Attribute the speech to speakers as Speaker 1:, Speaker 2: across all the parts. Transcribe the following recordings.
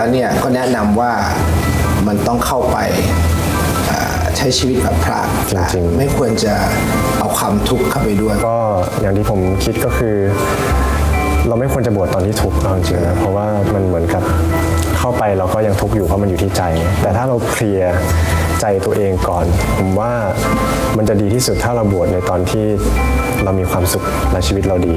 Speaker 1: แล้วเนี่ยก็แนะนำว่ามันต้องเข้าไปอ่าใช้ชีวิตแบบพระ
Speaker 2: จริงๆ
Speaker 1: ไม่ควรจะเอาความทุกข์เข้าไปด้วย
Speaker 2: ก็อย่างที่ผมคิดก็คือ เราไม่ควรจะบวชตอนที่ทุกข์เอาจริงๆนะเพราะว่ามันเหมือนกับเข้าไปเราก็ยังทุกข์อยู่เพราะมันอยู่ที่ใจ แต่ถ้าเราเคลียร์ใจตัวเองก่อน ผมว่ามันจะดีที่สุดถ้าเราบวชในตอนที่เรามีความสุขและชีวิตเราดี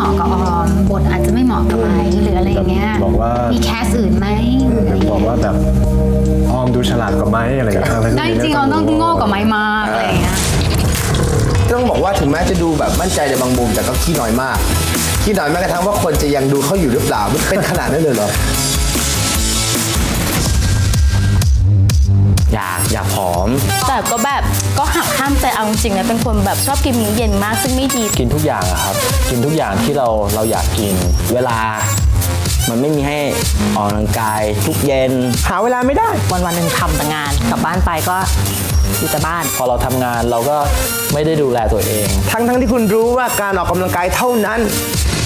Speaker 3: เหมาะกับออมบทอาจจะไม่เหมาะกับไม้หรืออะไรอย่างเงี้ย
Speaker 2: บอกว่ามี
Speaker 3: แคสอื่นไหมอะไรอย่าง
Speaker 2: บอ
Speaker 3: เงี้
Speaker 2: ก
Speaker 3: ย
Speaker 2: ว่าแบบออมดูฉลาดกว่าไหมอะไรอย่างเงี้ย
Speaker 3: ได้จริงๆออมต้องโง่กว่าไม้มากอะไรอย่างเงี้ย
Speaker 1: ต้องบอกว่าถึงแม้จะดูแบบมั่นใจในบางมุมแต่ก็ขี้น้อยมากขี้น้อยแม้กระทั่งว่าคนจะยังดูเขาอยู่หรือเปล่ามันเป็นขนาดนั้นเลยเหรอ
Speaker 4: อยากอยากผอม
Speaker 5: แต่ก็แบบก็หักห้ามใจเอาจริงๆนะเป็นคนแบบชอบกินมื้อเย็นมากซึ่งไม่ดี
Speaker 4: กินทุกอย่างอะครับ กินทุกอย่างที่เราเราอยากกิน เวลา มันไม่มีให้ออกกำลังกายทุกเย็น
Speaker 1: หาเวลาไม่ได้
Speaker 5: วันวันๆหนึ่งทำแต่งานกลับบ้านไปก็อยู่แต่บ้าน
Speaker 4: พอเราทำงานเราก็ไม่ได้ดูแลตัวเอง
Speaker 1: ทั้งทั้งที่คุณรู้ว่าการออกกำลังกายเท่านั้น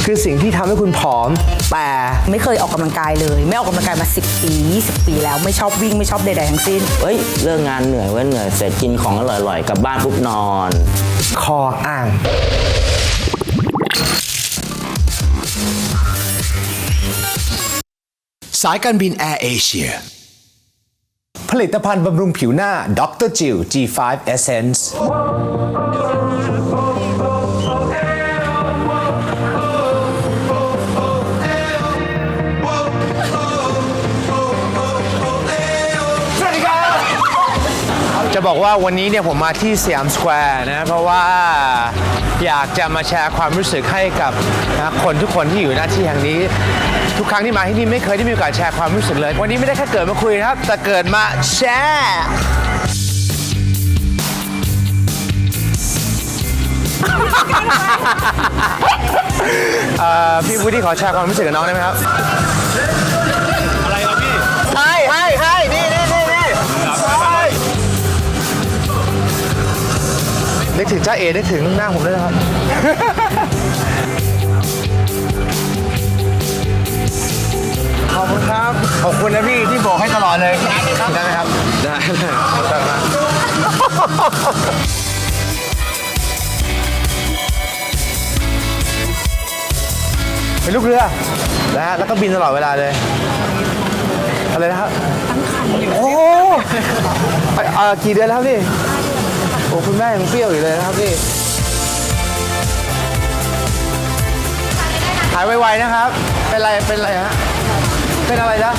Speaker 1: คือสิ่งที่ทำให้คุณผอม แต่
Speaker 6: ไม่เคยออกกำลังกายเลย ไม่ออกกำลังกายมา 10 ปี 20 ปีแล้วไม่ชอบวิ่งไม่ชอบใดๆทั้งสิ้น
Speaker 4: เฮ้ยเลิกงานเหนื่อยเว้ยเหนื่อยเสร็จกินของอร่อยๆกลับบ้านปุ๊บนอน
Speaker 1: คออ่าง สายการบินแอร์เอเชียผลิตภัณฑ์บำรุงผิวหน้าดรจิว G5 Essence ส บอกว่าวันนี้เนี่ยผมมาที่สยามสแควร์นะเพราะว่าอยากจะมาแชร์ความรู้สึกให้กับนะคนทุกคนที่อยู่หน้าที่แห่งนี้ ทุกครั้งที่มาที่นี่ไม่เคยได้มีโอกาสแชร์ความรู้สึกเลย วันนี้ไม่ได้แค่เกิดมาคุยนะครับ แต่เกิดมาแชร์เอ่อพี่วูดดี้ขอแชร์ความรู้สึกกับน้องได้ไหมครับ นึกถึงจ้าเอนึกถึงหน้าผมด้วยนะครับ ขอบคุณครับ ขอบคุณนะพี่ที่บอกให้ตลอดเลยได้ไหมครับ ได้ได้ขอบคุณมากเป็นลูกเรือนะฮะแล้วก็บินตลอดเวลาเลยอะไรนะครับตั้งคันโอ้ไปเอ่อกี่เดือนแล้วครับพี่โอ้คุณแม่ยังเปรี้ยวอยู่เลยนะครับพี่หายไวๆนะครับ เป็นไร เป็นไรฮะ เป็นอะไรนะ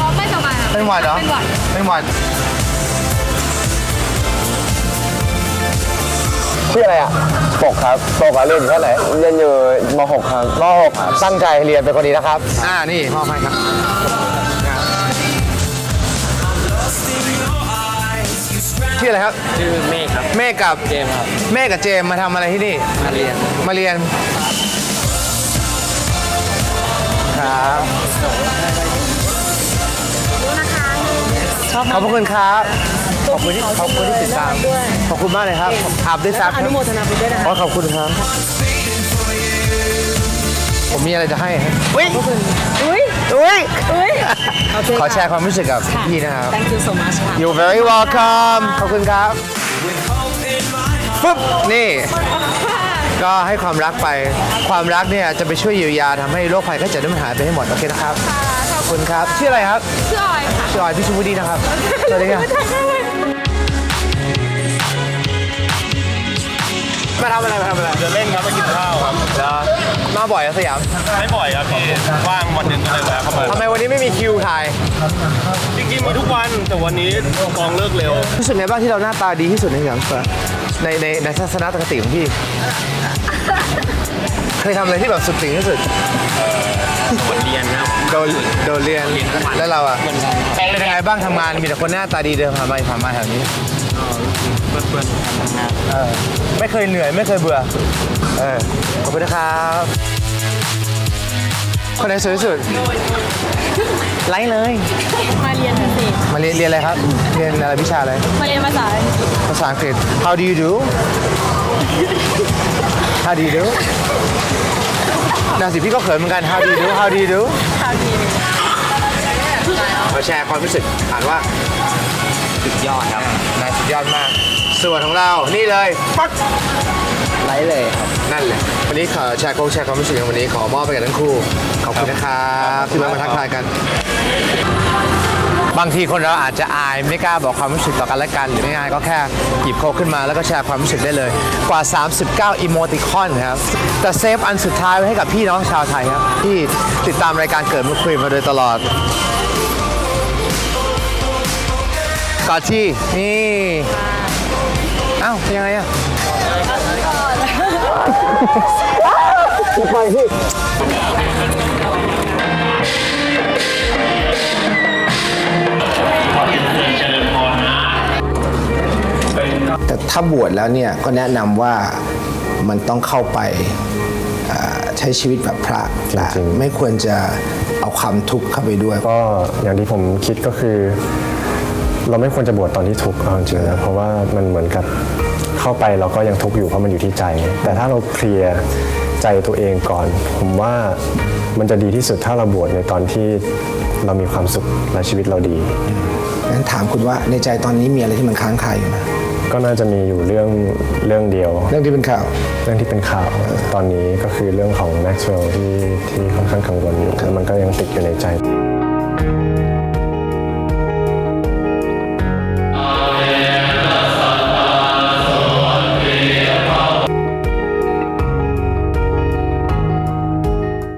Speaker 3: อ๋อไม่สบาย
Speaker 1: เป็นหวัดเหรอ
Speaker 3: เป็นหวัด
Speaker 1: เป็นหวัดชื่ออะไรอะปกครับปกอะเรียนอยู่เท่าไหร่เรียนอยู่ม .6 ครับม .6 ครับตั้งใจเรียนเป็นคนดีนะครับ อ่า นี่มอบให้ครับ ชื่ออะไรครับ
Speaker 4: ชื่อเมฆครับ
Speaker 1: เมฆกับ
Speaker 4: เจมส์ครับ
Speaker 1: เมฆกับเจมส์มาทำอะไรที่นี่
Speaker 4: มาเรียน
Speaker 1: มาเรียน ครับขอบพระคุณครับ ขอบคุณที่ขอบคุณที่ติดตาม ขอบคุณมากเลยครับอาบด้วยซับอนุโมทนาบุญด้วยนะครับขอบคุณครับ ผมมีอะไรจะให้ฮะ อุ้ยอุ้ย อุ้ยอุ้ยขอแชร์ความรู้สึกกับพี่นะครับ
Speaker 6: Thank you so much ค่ะ
Speaker 1: You're very welcome ขอบคุณครับปึ๊บนี่ ก็ให้ความรักไปความรักเนี่ยจะไปช่วยเยียวยาทำให้โรคภัยไข้เจ็บนั้นมันหายไปให้หมดโอเคนะครับโอคุณครับชื่ออะไรครับชื่อออยค่ะชื่อออยพี่ชูวุฒินะครับสวัสดีครับมาทำอะไรมาทำอะไร
Speaker 7: เดินเล่นครับมากินข้าวครับ
Speaker 1: แล้ว มาบ่อยอะสยาม
Speaker 7: ไม่บ่อยครับพี่ว่างวันหนึ่งก็เลยแวะเข้ามา
Speaker 1: ทำไมวันนี้ไม่มีคิวถ่าย
Speaker 7: จริงๆมีทุกวันแต่วันนี้กองเลิกเร็ว
Speaker 1: รู้สึกไงบ้างที่เราหน้าตาดีที่สุดในสยามสแควร์ในในในทัศนคติของพี่ เคยทำอะไรที่แบบสุดติ่งที่สุด
Speaker 7: วันเรียนครับ
Speaker 1: โดนโดนเรียนแล้วเราอะเป็นยังไงบ้างทำงานมีแต่คนหน้าตาดีเดินผ่านมาผ่านมาแถวนี้
Speaker 7: เพื่อนๆทำงาน
Speaker 1: เออไม่เคยเหนื่อยไม่เคยเบื่อ เออ ขอบคุณนะครับคนไหนสวยที่สุดไลค์เลย
Speaker 5: มาเรียนสิ
Speaker 1: มาเรียนเรียนอะไรครับ เรียนอะไรวิชาอะไร
Speaker 5: มาเรียนภาษา
Speaker 1: ภาษาอังกฤษ How do you do How do you do น่าสิพี่ก็เขินเหมือนกัน How do you do How do you do
Speaker 5: ข่าวดี
Speaker 1: มาแชร์ความรู้สึกอ่านว่า
Speaker 4: สุดยอดครับ
Speaker 1: นายสุดยอดมาก ส่วนของเรานี่เลยปัก
Speaker 4: ไลฟ์เลยครับ
Speaker 1: นั่นแหละวันนี้ขอแชร์โค้งแชร์ความรู้สึกในวันนี้ขอมอบไปกับทั้งคู่ขอบคุณนะครับที่มามาทักทายกัน บางทีคนเราอาจจะอายไม่กล้าบอกความรู้สึกต่อกันและกัน หรือง่ายๆก็แค่หยิบโค้กขึ้นมาแล้วก็แชร์ความรู้สึกได้เลย กว่า 39 อีโมติคอนครับ แต่เซฟอันสุดท้ายไว้ให้กับพี่น้องชาวไทยครับ ที่ติดตามรายการเกิดมาคุยมาโดยตลอด ก่อนที่นี่อ้าวเป็นยังไงอะ
Speaker 8: แต่ถ้าบวชแล้วเนี่ยก็แนะนำว่ามันต้องเข้าไปอ่าใช้ชีวิตแบบพระแต่
Speaker 2: จริงๆ
Speaker 8: ไม่ควรจะเอาความทุกข์เข้าไปด้วย
Speaker 2: ก็อย่างที่ผมคิดก็คือ เราไม่ควรจะบวชตอนที่ทุกข์เอาจริงๆนะเพราะว่ามันเหมือนกับเข้าไปเราก็ยังทุกข์อยู่เพราะมันอยู่ที่ใจ แต่ถ้าเราเคลียร์ใจตัวเองก่อน ผมว่ามันจะดีที่สุดถ้าเราบวชในตอนที่เรามีความสุขและชีวิตเราดี
Speaker 8: งั้นถามคุณว่าในใจตอนนี้มีอะไรที่มันค้างคาอยู่ไหม
Speaker 2: ก็น่าจะมีอยู่เรื่องเรื่องเดียว
Speaker 8: เรื่องที่เป็นข่าว
Speaker 2: เรื่องที่เป็นข่าวตอนนี้ก็คือเรื่องของ Maxwell ที่ที่ค่อนข้างกังวลอยู่แล้วมันก็ยังติดอยู่ในใจ